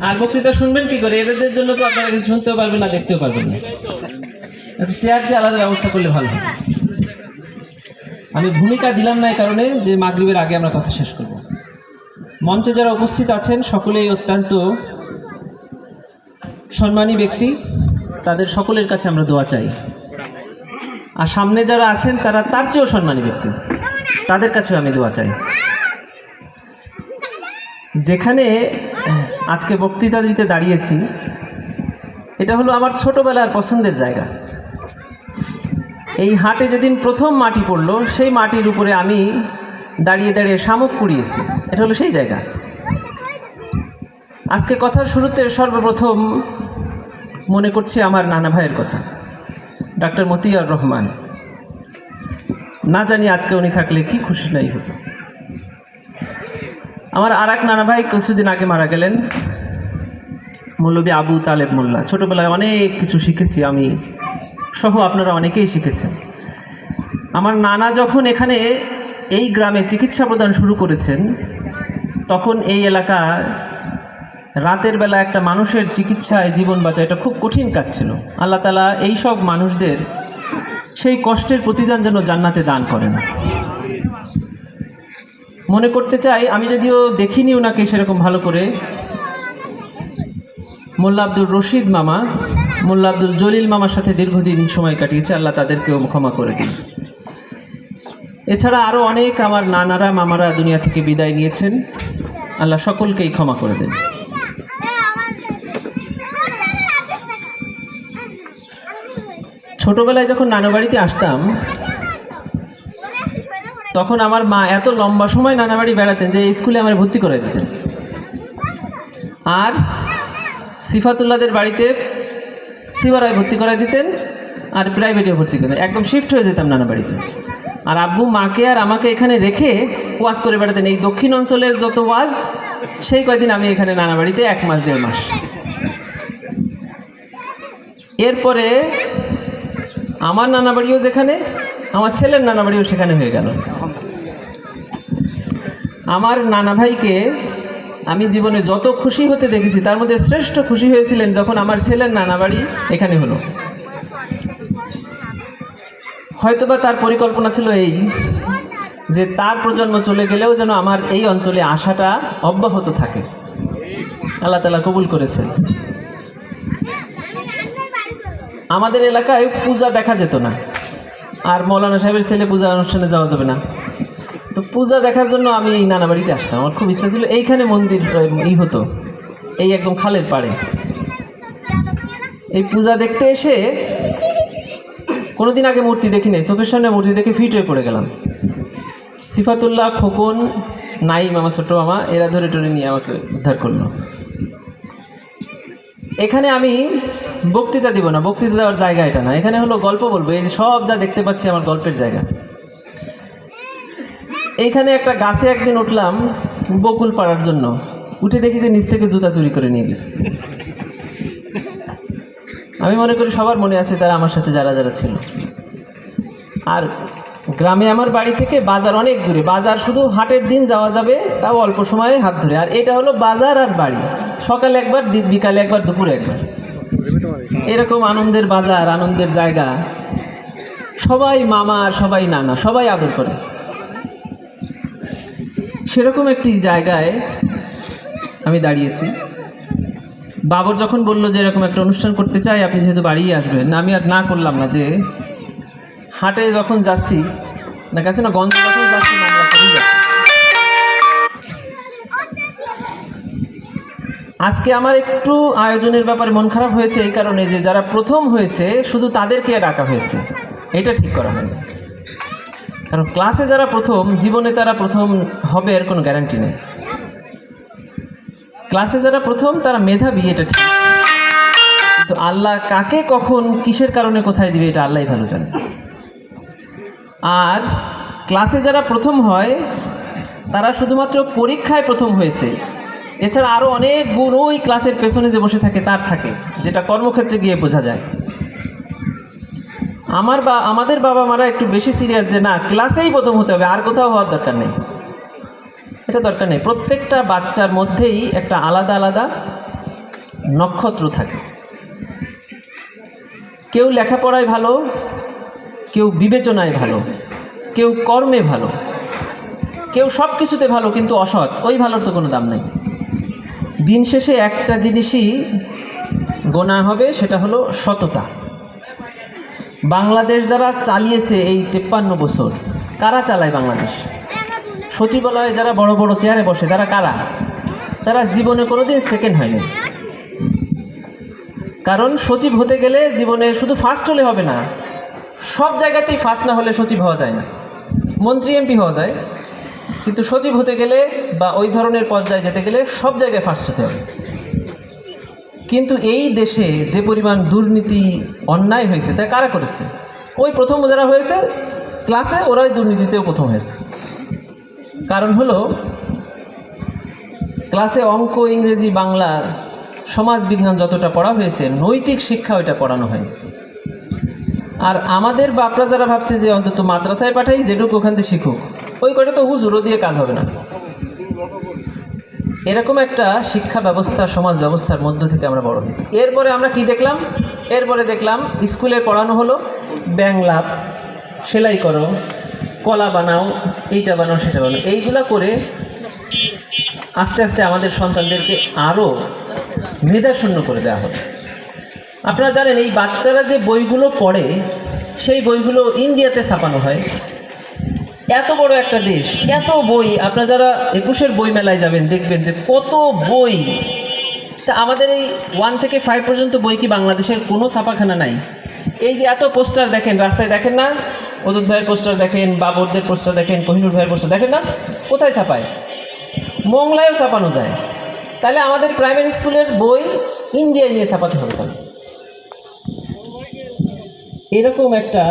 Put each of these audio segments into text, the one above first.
আর বক্তৃতা শুনবেন কি করে? এদের জন্য তো আপনারা কিছু শুনতেও পারবেন না, দেখতেও পারবেন না। একটু চেয়ার দিয়ে আলাদা ব্যবস্থা করলে ভালো আমি ভূমিকা দিলাম না এই কারণে যে মাগরিবের আগে আমরা কথা শেষ করব। মঞ্চে যারা উপস্থিত আছেন, সকলেই অত্যন্ত সম্মানী ব্যক্তি। তাদের সকলের কাছে আমরা দোয়া চাই। আর সামনে যারা আছেন, তারা তার চেয়েও সম্মানী ব্যক্তি। তাদের কাছেও আমি দোয়া চাই। যেখানে আজকে বক্তৃতা দিতে দাঁড়িয়েছি, এটা হলো আমার ছোটোবেলার পছন্দের জায়গা। এই হাটে যেদিন প্রথম মাটি পড়ল, সেই মাটির উপরে আমি দাঁড়িয়ে দাঁড়িয়ে শামুক কুড়িয়েছি। এটা হলো সেই জায়গা। আজকে কথার শুরুতে সর্বপ্রথম মনে করছি আমার নানা ভাইয়ের কথা, ডাক্তার মতিয়ার রহমান। না জানি আজকে উনি থাকলে কি খুশি নাই হতো। আমার আর এক নানা ভাই কিছুদিন আগে মারা গেলেন, মৌলবী আবু তালেব মোল্লা। ছোটোবেলায় অনেক কিছু শিখেছি আমি, সহ আপনারা অনেকেই শিখেছেন। আমার নানা যখন এখানে এই গ্রামে চিকিৎসা প্রদান শুরু করেছেন, তখন এই এলাকা রাতের বেলা একটা মানুষের চিকিৎসায় জীবন বাঁচা এটা খুব কঠিন কাজ ছিল। আল্লাহ তালা এই সব মানুষদের সেই কষ্টের প্রতিদান যেন জান্নাতে দান করেন। মনে করতে চাই, আমি যদিও দেখিনি ওনাকে সেরকম ভালো করে। মোল্লা আব্দুল রশিদ মামা, মোল্লা আব্দুল জলিল মামার সাথে দীর্ঘদিন সময় কাটিয়েছে, আল্লাহ তাদেরকেও ক্ষমা করে দিন। এছাড়া আরও অনেক আমার নানারা, মামারা দুনিয়া থেকে বিদায় নিয়েছেন। আল্লাহ সকলকেই ক্ষমা করে দেন। ছোটবেলায় যখন নানা বাড়িতে আসতাম তখন আমার মা এত লম্বা সময় নানা বাড়ি বেড়াতেন যে স্কুলে আমার ভর্তি করে দিতেন। আর সিফাতুল্লাদের বাড়িতে সিবারায় ভর্তি করে দিতেন আর প্রাইভেটে ভর্তি করে একদম শিফট হয়ে যেতাম নানা বাড়িতে। আর আব্বু, মাকে আর আমাকে এখানে রেখে ওয়াজ করে বেড়াতেন। এই দক্ষিণ অঞ্চলের যত ওয়াজ, সেই কয়দিন আমি এখানে নানা বাড়িতে এক মাস, দেড় মাস। এরপরে আমার নানা বাড়িও যেখানে আমার ছেলের নানা বাড়িও সেখানে হয়ে গেল। আমার নানা ভাইকে আমি জীবনে যত খুশি হতে দেখেছি, তার মধ্যে শ্রেষ্ঠ খুশি হয়েছিলেন যখন আমার ছেলের নানা বাড়ি এখানে হলো। হয়তোবা তার পরিকল্পনা ছিল এই, যে তার প্রজন্ম চলে গেলেও যেন আমার এই অঞ্চলে আসাটা অব্যাহত থাকে। আল্লাহ তালা কবুল করেছেন। আমাদের এলাকায় পূজা দেখা যেত না। আর মৌলানা সাহেবের ছেলে পূজা অনুষ্ঠানে যাওয়া যাবে না। তো পূজা দেখার জন্য আমি এই নানা বাড়িতে আসতাম। আমার খুব ইচ্ছা ছিল, এইখানে মন্দির ই হতো, এই একদম খালের পাড়ে। এই পূজা দেখতে এসে কোনোদিন আগে মূর্তি দেখি নাই চোখের সামনে মূর্তি দেখে ফিট হয়ে পড়ে গেলাম। সিফাতুল্লাহ, খোকন, নাইম, আমার ছোট মামা, এরা ধরে টরে নিয়ে আমাকে উদ্ধার করল। এখানে আমি বক্তৃতা দিব না, বক্তৃতা দেওয়ার জায়গা এটা না। এখানে হলো গল্প বলব, এই সব যা দেখতে পাচ্ছি আমার গল্পের জায়গা। এইখানে একটা গাছে একদিন উঠলাম বকুল পাড়ার জন্য। উঠে দেখি যে নিচ থেকে জুতা চুরি করে নিয়ে গেছে। আমি মনে করি সবার মনে আছে তারা আমার সাথে যারা যারা ছিল। আর গ্রামে আমার বাড়ি থেকে বাজার অনেক দূরে। বাজার শুধু হাটের দিন যাওয়া যাবে, তাও অল্প সময়ে হাত ধরে। আর এটা হলো বাজার আর বাড়ি। সকালে একবার বিকালে একবার, দুপুরে একবার। এরকম আনন্দের বাজার, আনন্দের জায়গা। সবাই মামা আর সবাই নানা, সবাই আদর করে। সেরকম একটি জায়গায় আমি দাঁড়িয়েছি। বাবর যখন বলল যে এরকম একটা অনুষ্ঠান করতে চাই, আপনি যেহেতু বাড়িই আসবেন, আমি আর না করলাম না যে হাটে যখন যাচ্ছি না কাছে না, গঞ্জ যখন যাচ্ছি, মামলা করেই যাচ্ছি। আজকে আমার একটু আয়োজনের ব্যাপারে মন খারাপ হয়েছে এই কারণে যে যারা প্রথম হয়েছে, শুধু তাদেরকে ডাকা হয়েছে। এটা ঠিক করা হয়নি। কারণ ক্লাসে যারা প্রথম, জীবনে তারা প্রথম হবে এর কোনো গ্যারান্টি নেই। ক্লাসে যারা প্রথম, তারা মেধাবী, এটা ঠিক। কিন্তু আল্লাহ কাকে কখন, কিসের কারণে কোথায় দিবে, এটা আল্লাহই ভালো জানে। আর ক্লাসে যারা প্রথম হয়, তারা শুধুমাত্র পরীক্ষায় প্রথম হয়েছে। এছাড়া আরও অনেক গুণ ওই ক্লাসের পেছনে যে বসে থাকে, তার থাকে, যেটা কর্মক্ষেত্রে গিয়ে বোঝা যায়। আমার বা, আমাদের বাবা মারা একটু বেশি সিরিয়াস যে, না, ক্লাসেই প্রথম হতে হবে, আর কোথাও হওয়ার দরকার নেই। এটা দরকার নেই। প্রত্যেকটা বাচ্চার মধ্যেই একটা আলাদা আলাদা নক্ষত্র থাকে। কেউ লেখাপড়ায় ভালো, কেউ বিবেচনায় ভালো, কেউ কর্মে ভালো, কেউ সব কিছুতে ভালো, কিন্তু অসৎ, ওই ভালোর তো কোনো দাম নেই। দিন শেষে একটা জিনিসই গোনা হবে, সেটা হলো সততা। বাংলাদেশ যারা চালিয়েছে এই তেপ্পান্ন বছর, কারা চালায় বাংলাদেশ? সচিবালয়ে যারা বড় বড় চেয়ারে বসে, তারা কারা? তারা জীবনে কোনোদিন সেকেন্ড হয়নি কারণ সচিব হতে গেলে জীবনে শুধু ফার্স্ট হলে হবে না, সব জায়গাতেই ফার্স্ট না হলে সচিব হওয়া যায় না। মন্ত্রী এমপি হওয়া যায়। কিন্তু সচিব হতে গেলে বা ওই ধরনের পর্যায়ে যেতে গেলে সব জায়গায় ফার্স্ট হতে হবে। কিন্তু এই দেশে যে পরিমাণ দুর্নীতি, অন্যায় হয়েছে, তা কারা করেছে? ওই প্রথম যারা হয়েছে ক্লাসে ওরাই দুর্নীতিতেও প্রথম হয়েছে। কারণ হলো ক্লাসে অঙ্ক, ইংরেজি, বাংলা, সমাজ বিজ্ঞান যতটা পড়া হয়েছে, নৈতিক শিক্ষা ওইটা পড়ানো হয়নি। আর আমাদের বাপরা যারা ভাবছে যে অন্তত মাদ্রাসায় পাঠাই, যেটুকু ওখান থেকে শিখুক ওই কটা তো হুজুরও দিয়ে কাজ হবে না। এরকম একটা শিক্ষা ব্যবস্থা, সমাজ ব্যবস্থার মধ্য থেকে আমরা বড় হয়েছি। এরপরে আমরা কি দেখলাম? এরপরে দেখলাম স্কুলে পড়ানো হলো ব্যাংলাপ সেলাই করো, কলা বানাও, এইটা বানাও, সেটা বানাও, এইগুলা করে আস্তে আস্তে আমাদের সন্তানদেরকে আরও মেধাশূন্য করে দেওয়া হলো। আপনারা জানেন, এই বাচ্চারা যে বইগুলো পড়ে, সেই বইগুলো ইন্ডিয়াতে ছাপানো হয়। এত বড় একটা দেশ, এত বই, আপনারা যারা একুশের বই মেলায় যাবেন, দেখবেন যে কত বই। তা আমাদের এই ওয়ান থেকে ফাইভ পর্যন্ত বই কি বাংলাদেশের কোনো ছাপাখানা নাই? এই যে এত পোস্টার দেখেন, রাস্তায় দেখেন না? অদূত ভাইয়ের পোস্টার দেখেন, বাবরদের পোস্টার দেখেন, কোহিনুর ভাইয়ের পোস্টার দেখেন না? কোথায় ছাপায়? মংলায়ও ছাপানো যায়। তাহলে আমাদের প্রাইমারি স্কুলের বই ইন্ডিয়ায় নিয়ে ছাপাতে হবে এরকম একটা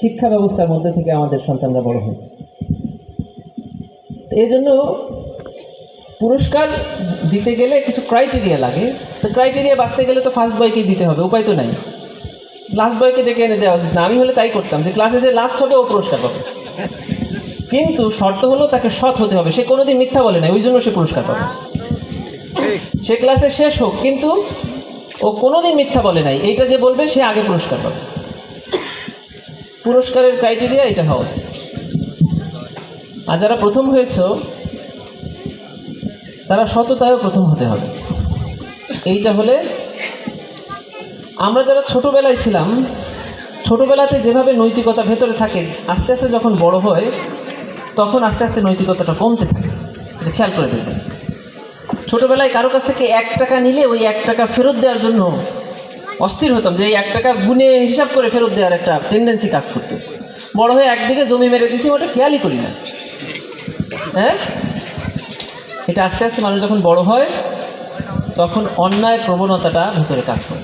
শিক্ষা ব্যবস্থার মধ্যে থেকে আমাদের সন্তানরা বড় হয়েছে। এই জন্য পুরস্কার দিতে গেলে কিছু ক্রাইটেরিয়া লাগে। তো ক্রাইটেরিয়া বাঁচতে গেলে তো ফার্স্ট বয়কে দিতে হবে, উপায় তো নাই। লাস্ট বয়কে ডেকে এনে দেওয়া উচিত না। আমি হলে তাই করতাম যে ক্লাসে যে লাস্ট হবে, ও পুরস্কার পাবে। কিন্তু শর্ত হলো তাকে সৎ হতে হবে। সে কোনোদিন মিথ্যা বলে না ওই জন্য সে পুরস্কার পাবে। সে ক্লাসে শেষ হোক, কিন্তু ও কোনোদিন মিথ্যা বলে নাই। এইটা যে বলবে, সে আগে পুরস্কার পাবে। পুরস্কারের ক্রাইটেরিয়া এটা হওয়া উচিত। আর যারা প্রথম হয়েছ, তারা সততায়ও প্রথম হতে হবে। এইটা হলে আমরা যারা ছোটবেলায় ছিলাম, ছোটবেলাতে যেভাবে নৈতিকতা ভেতরে থাকে, আস্তে আস্তে যখন বড় হয়, তখন আস্তে আস্তে নৈতিকতাটা কমতে থাকে। এটা খেয়াল করে দেখবেন। ছোটবেলায় কারও কাছ থেকে এক টাকা নিলে ওই এক টাকা ফেরত দেওয়ার জন্য অস্থির হতাম যে এই এক টাকা গুনে হিসাব করে ফেরত দেওয়ার একটা টেন্ডেন্সি কাজ করতো। বড় হয়ে একদিকে জমি মেরে দিছি ওটা খেয়ালই করি না। হ্যাঁ? এটা আস্তে আস্তে মানুষ যখন বড় হয়, তখন অন্যায় প্রবণতাটা ভিতরে কাজ করে।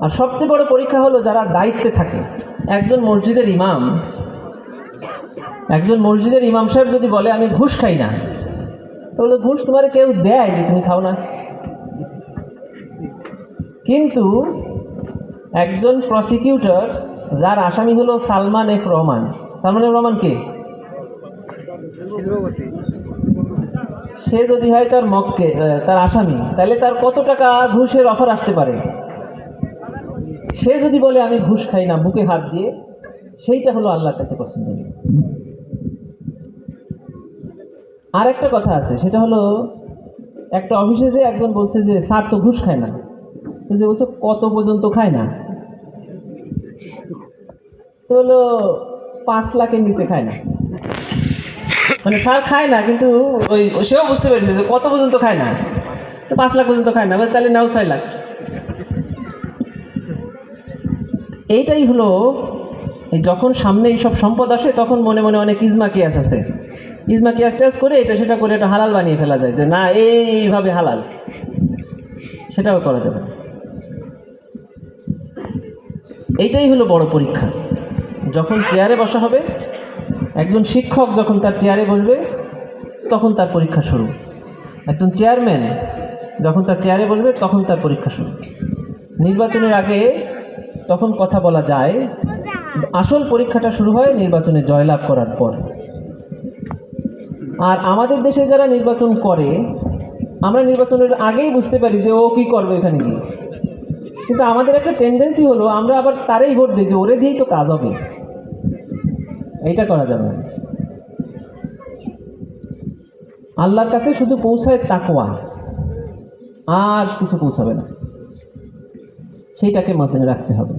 আর সবচেয়ে বড় পরীক্ষা হলো যারা দায়িত্বে থাকে। একজন মসজিদের ইমাম, একজন মসজিদের ইমাম সাহেব যদি বলে, আমি ঘুষ খাই না, তাহলে ঘুষ তোমার কেউ দেয় যে, তুমি খাও না। কিন্তু একজন প্রসিকিউটর যার আসামি হলো সালমান এফ রহমান। সালমান এফ রহমান কে? সে যদি হয় তার মক্কে তার আসামি তাহলে তার কত টাকা ঘুষের অফার আসতে পারে? সে যদি বলে আমি ঘুষ খাই না বুকে হাত দিয়ে সেইটা হলো আল্লাহর কাছে পছন্দনীয়। আর একটা কথা আছে সেটা হলো একটা অফিসে যে একজন বলছে যে স্যার তো ঘুষ খায় না। তো যে বলছে, কত পর্যন্ত খায় না? তো হলো, পাঁচ লাখের নিচে খায় না। মানে স্যার খায় না, কিন্তু ওই, সেও বুঝতে পেরেছে যে কত পর্যন্ত খায় না। তো পাঁচ লাখ পর্যন্ত খায় না তাহলে নাও ছয় লাখ। এইটাই হলো যখন সামনে এইসব সম্পদ আসে, তখন মনে মনে অনেক ইজমা কিয়াস আছে। ইজমা কিয়াস টিয়াস করে এটা সেটা করে এটা হালাল বানিয়ে ফেলা যায়, যে না, এইভাবে হালাল। সেটাও করা যাবে না। এইটাই হলো বড় পরীক্ষা। যখন চেয়ারে বসা হবে, একজন শিক্ষক যখন তার চেয়ারে বসবে, তখন তার পরীক্ষা শুরু। একজন চেয়ারম্যান যখন তার চেয়ারে বসবে, তখন তার পরীক্ষা শুরু। নির্বাচনের আগে তখন কথা বলা যায়, আসল পরীক্ষাটা শুরু হয় নির্বাচনে জয়লাভ করার পর। আর আমাদের দেশে যারা নির্বাচন করে, আমরা নির্বাচনের আগেই বুঝতে পারি যে ও কি করবে এখানে গিয়ে। কিন্তু আমাদের একটা টেন্ডেন্সি হলো, আমরা আবার তারই ভোট দিই যে ওরে দিয়েই তো কাজ হবে। এইটা করা যাবে আল্লাহর কাছে শুধু পৌঁছায় তাকোয়া আর কিছু পৌঁছাবে না। সেইটাকে মাথায় রাখতে হবে।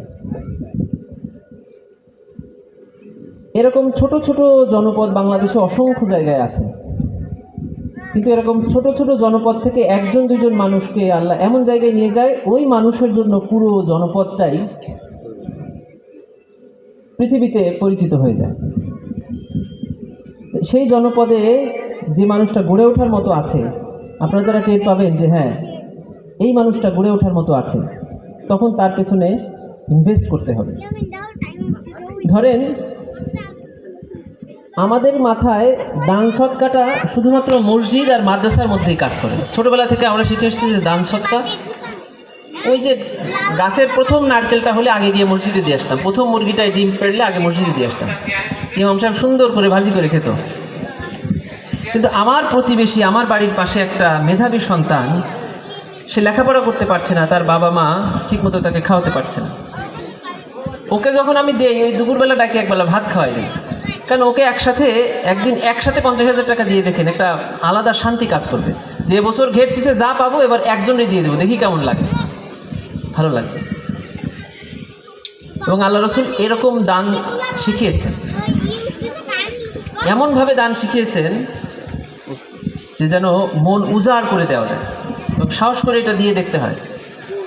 এরকম ছোট ছোট জনপদ বাংলাদেশে অসংখ্য জায়গায় আছে। কিন্তু এরকম ছোট ছোট জনপদ থেকে একজন, দুজন মানুষকে আল্লাহ এমন জায়গায় নিয়ে যায়, ওই মানুষের জন্য পুরো জনপদটাই পৃথিবীতে পরিচিত হয়ে যায়। সেই জনপদে যে মানুষটা গড়ে ওঠার মতো আছে, আপনারা যারা টের পাবেন যে হ্যাঁ এই মানুষটা গড়ে ওঠার মতো আছে, তখন তার পেছনে ইনভেস্ট করতে হবে। ধরেন আমাদের মাথায় দান সৎকাটা শুধুমাত্র মসজিদ আর মাদ্রাসার মধ্যেই কাজ করে। ছোটবেলা থেকে আমরা শিখে এসেছি যে দান সৎকা ওই যে গাছের প্রথম নারকেলটা হলে আগে গিয়ে মসজিদে দিয়ে আসতাম। প্রথম মুরগিটায় ডিম পেড়লে আগে মসজিদে দিয়ে আসতাম। ইমাম সাহেব সুন্দর করে ভাজি করে খেত। কিন্তু আমার প্রতিবেশী, আমার বাড়ির পাশে একটা মেধাবী সন্তান, সে লেখাপড়া করতে পারছে না, তার বাবা মা ঠিকমতো তাকে খাওয়াতে পারছে না। ওকে যখন আমি দেই, ওই দুপুরবেলা ডাকি একবেলা ভাত খাওয়াই দিই। কারণ ওকে একসাথে, একদিন একসাথে পঞ্চাশ হাজার টাকা দিয়ে দেখেন, একটা আলাদা শান্তি কাজ করবে। যে বছর ঘেট সিসে যা পাবো, এবার একজনই দিয়ে দেবো। দেখি কেমন লাগে। ভালো লাগবে এবং আল্লাহ রসুল এরকম দান শিখিয়েছেন। এমনভাবে দান শিখিয়েছেন যে যেন মন উজাড় করে দেওয়া যায়। এবং সাহস করে এটা দিয়ে দেখতে হয়।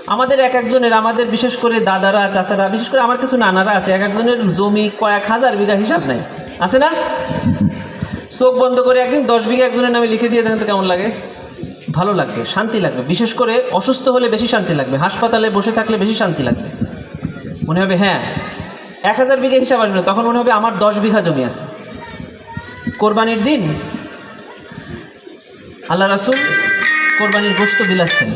আমাদের এক একজনের, আমাদের বিশেষ করে দাদারা, চাচারা, বিশেষ করে আমার কিছু নানারা আছে, এক একজনের জমি কয়েক হাজার বিঘা হিসাব নাই। আছে না? চোখ বন্ধ করে একদিন দশ বিঘা একজনের নামে লিখে দিয়ে দেন তো কেমন লাগে? ভালো লাগবে, শান্তি লাগবে। বিশেষ করে অসুস্থ হলে বেশি শান্তি লাগবে, হাসপাতালে বসে থাকলে বেশি শান্তি লাগবে। মনে হবে হ্যাঁ এক হাজার বিঘা হিসাব আসবে না, তখন মনে হবে আমার দশ বিঘা জমি আছে। কোরবানির দিন আল্লাহ রাসুল কোরবানির গোস্ত বিলাচ্ছেন।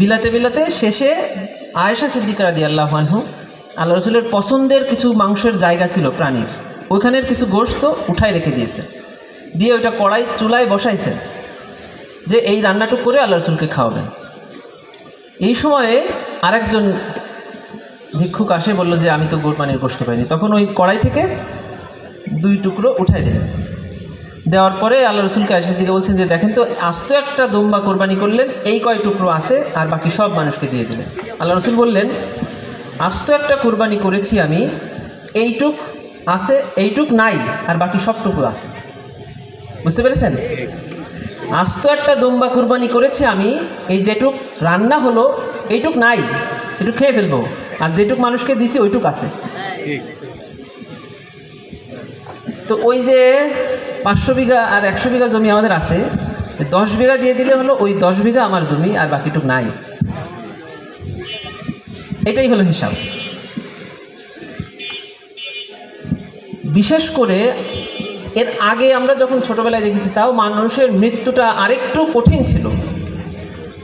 বিলাতে বিলাতে শেষে আয়েশা সিদ্দিকারা দিয়ে আল্লাহ আল্লাহ রসুলের পছন্দের কিছু মাংসের জায়গা ছিল প্রাণীর। ওইখানের কিছু গোস্ত উঠায় রেখে দিয়েছে। দিয়ে ওইটা কড়াই চুলায় বসাইছেন যে এই রান্নাটুক করে আল্লাহ রসুলকে খাওয়াবেন। এই সময়ে আরেকজন ভিক্ষুক আসে, বলল যে আমি তো কোরবানির গোস্ত পাইনি। তখন ওই কড়াই থেকে দুই টুকরো উঠাই দিলেন। দেওয়ার পরে আল্লাহ রসুলকে আশিস দিকে বলছেন যে, দেখেন তো, আস্ত একটা দম্বা কোরবানি করলেন, এই কয় টুকরো আছে, আর বাকি সব মানুষকে দিয়ে দিলেন। আল্লাহ রসুল বললেন, আস্ত একটা কোরবানি করেছি আমি, এইটুক আছে, এইটুক নাই, আর বাকি সব টুকরো আছে। বুঝতে পেরেছেন? আস্ত একটা দম্বা কুরবানি করেছি আমি, এই যেটুক রান্না হলো, এইটুক নাই এটুক খেয়ে ফেলব। আর যেটুক মানুষকে দিছি, ওইটুক আছে। তো ওই যে পাঁচশো বিঘা আর একশো বিঘা জমি আমাদের আছে দশ বিঘা দিয়ে দিলে হলো, ওই দশ বিঘা আমার জমি, আর বাকিটুক নাই। এটাই হলো হিসাব। বিশেষ করে এর আগে আমরা যখন ছোটবেলায় দেখেছি, তাও মানুষের মৃত্যুটা আরেকটু কঠিন ছিল।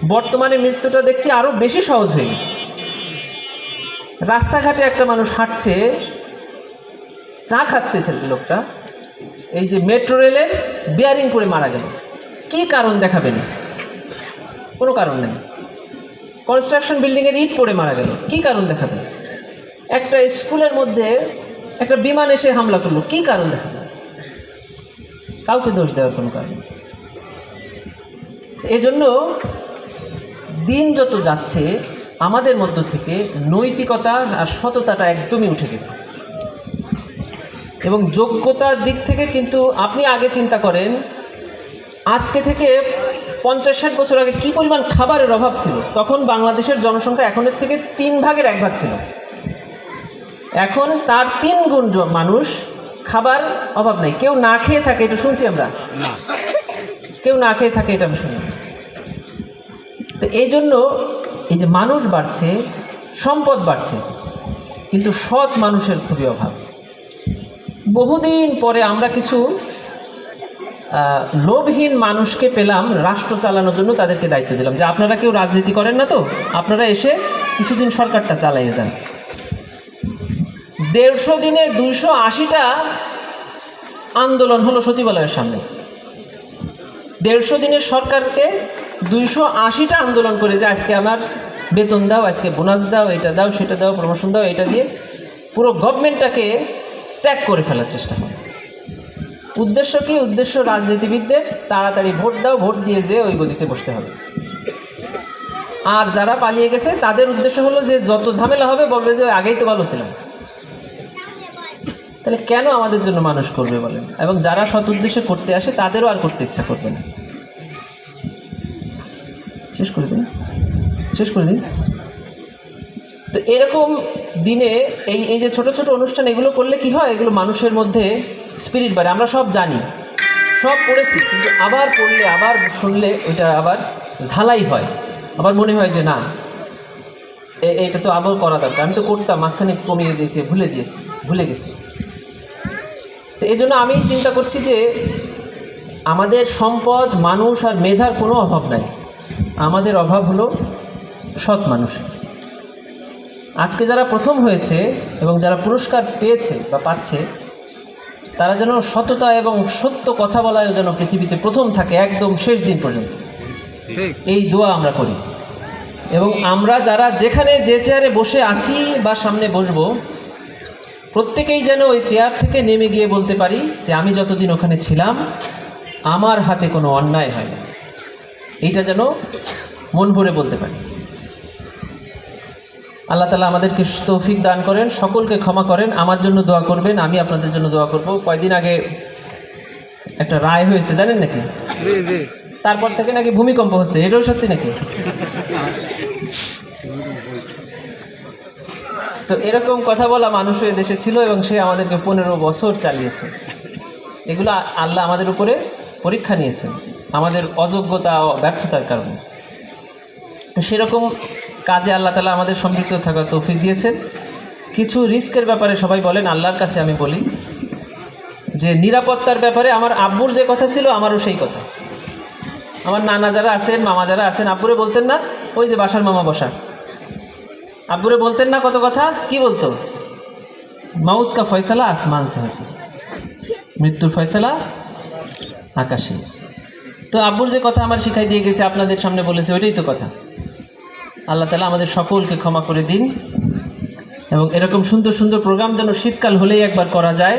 বর্তমানে মৃত্যুটা দেখছি আরও বেশি সহজ হয়ে গেছে। রাস্তাঘাটে একটা মানুষ হাঁটছে, চা খাচ্ছে লোকটা, এই যে মেট্রো রেলের বিয়ারিং করে মারা গেল। কি কারণ দেখাবেন? কোনো কারণ নেই। কনস্ট্রাকশন বিল্ডিংয়ের ইট পড়ে মারা গেল। কি কারণ দেখাবেন? একটা স্কুলের মধ্যে একটা বিমান এসে হামলা করল। কি কারণ দেখাবেন কাউকে দোষ দেওয়ার কোনো কারণ। এজন্য দিন যত যাচ্ছে, আমাদের মধ্য থেকে নৈতিকতা আর সততাটা একদমই উঠে গেছে। এবং যোগ্যতার দিক থেকে কিন্তু আপনি আগে চিন্তা করেন, আজকে থেকে পঞ্চাশ ষাট বছর আগে কি পরিমাণ খাবারের অভাব ছিল? তখন বাংলাদেশের জনসংখ্যা এখনের থেকে তিন ভাগের এক ভাগ ছিল। এখন তার তিন গুণ মানুষ খাবার অভাব নেই। কেউ না খেয়ে থাকে এটা শুনছি আমরা? কেউ না খেয়ে থাকে এটা আমি শুনি। তো এই জন্য এই যে মানুষ বাড়ছে সম্পদ বাড়ছে কিন্তু সৎ মানুষের খুবই অভাব। বহুদিন পরে আমরা কিছু লোভহীন মানুষকে পেলাম রাষ্ট্র চালানোর জন্য তাদেরকে দায়িত্ব দিলাম। যে আপনারা কেউ রাজনীতি করেন না তো আপনারা এসে কিছুদিন সরকারটা চালাইয়ে যান। দেড়শো দিনে দুইশো আশিটা আন্দোলন হলো সচিবালয়ের সামনে। দেড়শো দিনের সরকারকে দুইশো আশিটা আন্দোলন করে যে আজকে আমার বেতন দাও, আজকে বোনাস দাও, এটা দাও, সেটা দাও প্রমোশন দাও, এটা দিয়ে পুরো গভর্নমেন্টটাকে স্ট্যাক করে ফেলার চেষ্টা করে উদ্দেশ্য কি? উদ্দেশ্য রাজনীতিবিদদের তাড়াতাড়ি ভোট দাও, ভোট দিয়ে যে ওই গদিতে বসতে হবে। আর যারা পালিয়ে গেছে, তাদের উদ্দেশ্য হলো যে যত ঝামেলা হবে, বলবে যে আগেই তো ভালো ছিলাম। তাহলে কেন আমাদের জন্য মানুষ করবে বলেন? এবং যারা সৎ উদ্দেশ্যে করতে আসে, তাদেরও আর করতে ইচ্ছা করবে না। শেষ করে দিন। শেষ করে দিন। তো এরকম দিনে এই এই যে ছোট ছোট অনুষ্ঠান, এগুলো করলে কি হয়? এগুলো মানুষের মধ্যে স্পিরিট বাড়ে। আমরা সব জানি। সব পড়েছি, কিন্তু আবার পড়লে, আবার শুনলে ওইটা আবার ঝালাই হয়। আবার মনে হয় যে না এটা তো আবার করা দরকার। আমি তো করতাম, মাঝখানে কমিয়ে দিয়েছি, ভুলে দিয়েছি, ভুলে গেছি। তো এই জন্য আমি চিন্তা করছি যে আমাদের সম্পদ মানুষ আর মেধার কোনো অভাব নাই। আমাদের অভাব হলো সৎ মানুষের আজকে যারা প্রথম হয়েছে এবং যারা পুরস্কার পেয়েছে বা পাচ্ছে তারা যেন সততা এবং সত্য কথা বলায় যেন পৃথিবীতে প্রথম থাকে একদম শেষ দিন পর্যন্ত। এই দোয়া আমরা করি। এবং আমরা যারা যেখানে যে চেয়ারে বসে আছি বা সামনে বসবো প্রত্যেকেই যেন ওই চেয়ার থেকে নেমে গিয়ে বলতে পারি যে আমি যতদিন ওখানে ছিলাম আমার হাতে কোনো অন্যায় হয় না এইটা যেন মন ভরে বলতে পারি। আল্লাহ তালা আমাদেরকে তৌফিক দান করেন সকলকে ক্ষমা করেন আমার জন্য দোয়া করবেন আমি আপনাদের জন্য দোয়া করব। কয়দিন আগে একটা রায় হয়েছে জানেন নাকি? তারপর থেকে নাকি ভূমিকম্প হচ্ছে এটাও সত্যি নাকি? তো এরকম কথা বলা মানুষের দেশে ছিল এবং সে আমাদেরকে পনেরো বছর চালিয়েছে। এগুলো আল্লাহ আমাদের উপরে পরীক্ষা নিয়েছেন, আমাদের অযোগ্যতা ব্যর্থতার কারণে। তো সেরকম কাজে আল্লাহ তালা আমাদের সম্পৃক্ত থাকার তৌফিক দিয়েছেন। কিছু রিস্কের ব্যাপারে সবাই বলেন, আল্লাহর কাছে আমি বলি যে, নিরাপত্তার ব্যাপারে আমার আব্বুর যে কথা ছিল, আমারও সেই কথা। আমার নানা যারা আছেন, মামা যারা আছেন আব্বুরে বলতেন না, ওই যে বাসার মামা বসা। আব্বুরে বলতেন না কত কথা? কি বলতো? মাউত কা ফয়সালা আসমান সে মৃত্যুর ফয়সালা আকাশে। তো আব্বুর যে কথা আমার শিখাই দিয়ে গেছে, আপনাদের সামনে বলেছে, ওইটাই তো কথা। আল্লাহ তালা আমাদের সকলকে ক্ষমা করে দিন। এবং এরকম সুন্দর সুন্দর প্রোগ্রাম যেন শীতকাল হলেই একবার করা যায়।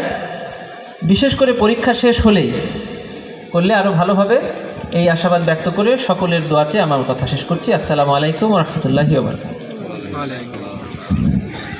বিশেষ করে পরীক্ষা শেষ হলেই করলে আরও ভালোভাবে এই আশাবাদ ব্যক্ত করে সকলের দোয়াচে আমার কথা শেষ করছি। আসসালামু আলাইকুম রহমতুল্লাহি 那两个。